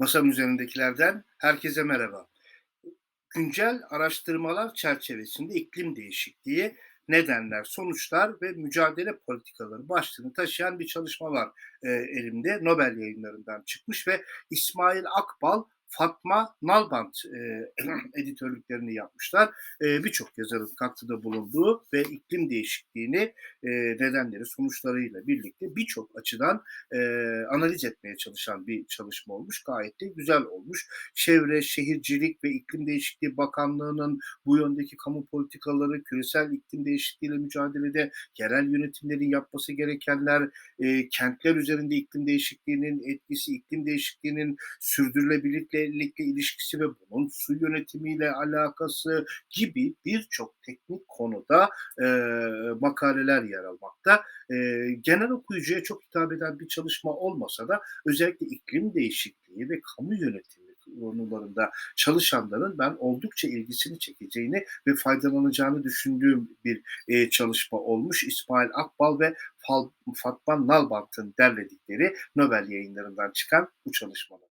Masam üzerindekilerden herkese merhaba. Güncel araştırmalar çerçevesinde iklim değişikliği, nedenler, sonuçlar ve mücadele politikaları başlığını taşıyan bir çalışma var e, elimde. Nobel yayınlarından çıkmış ve İsmail Akbal, Fatma Nalbant e, editörlüklerini yapmışlar. E, Birçok yazarın katkıda bulunduğu ve iklim değişikliğini e, nedenleri, sonuçlarıyla birlikte birçok açıdan e, analiz etmeye çalışan bir çalışma olmuş. Gayet de güzel olmuş. Çevre, Şehircilik ve İklim Değişikliği Bakanlığı'nın bu yöndeki kamu politikaları, küresel iklim değişikliğiyle mücadelede yerel yönetimlerin yapması gerekenler, e, kentler üzerinde iklim değişikliğinin etkisi, iklim değişikliğinin sürdürülebilirlikle ilişkisi ve bunun su yönetimiyle alakası gibi birçok teknik konuda e, makaleler yer almakta. E, genel okuyucuya çok hitap eden bir çalışma olmasa da özellikle iklim değişikliği ve kamu yönetimi konularında çalışanların ben oldukça ilgisini çekeceğini ve faydalanacağını düşündüğüm bir e, çalışma olmuş. İsmail Akbal ve Fatma Nalbant'ın derledikleri Nobel yayınlarından çıkan bu çalışmalar.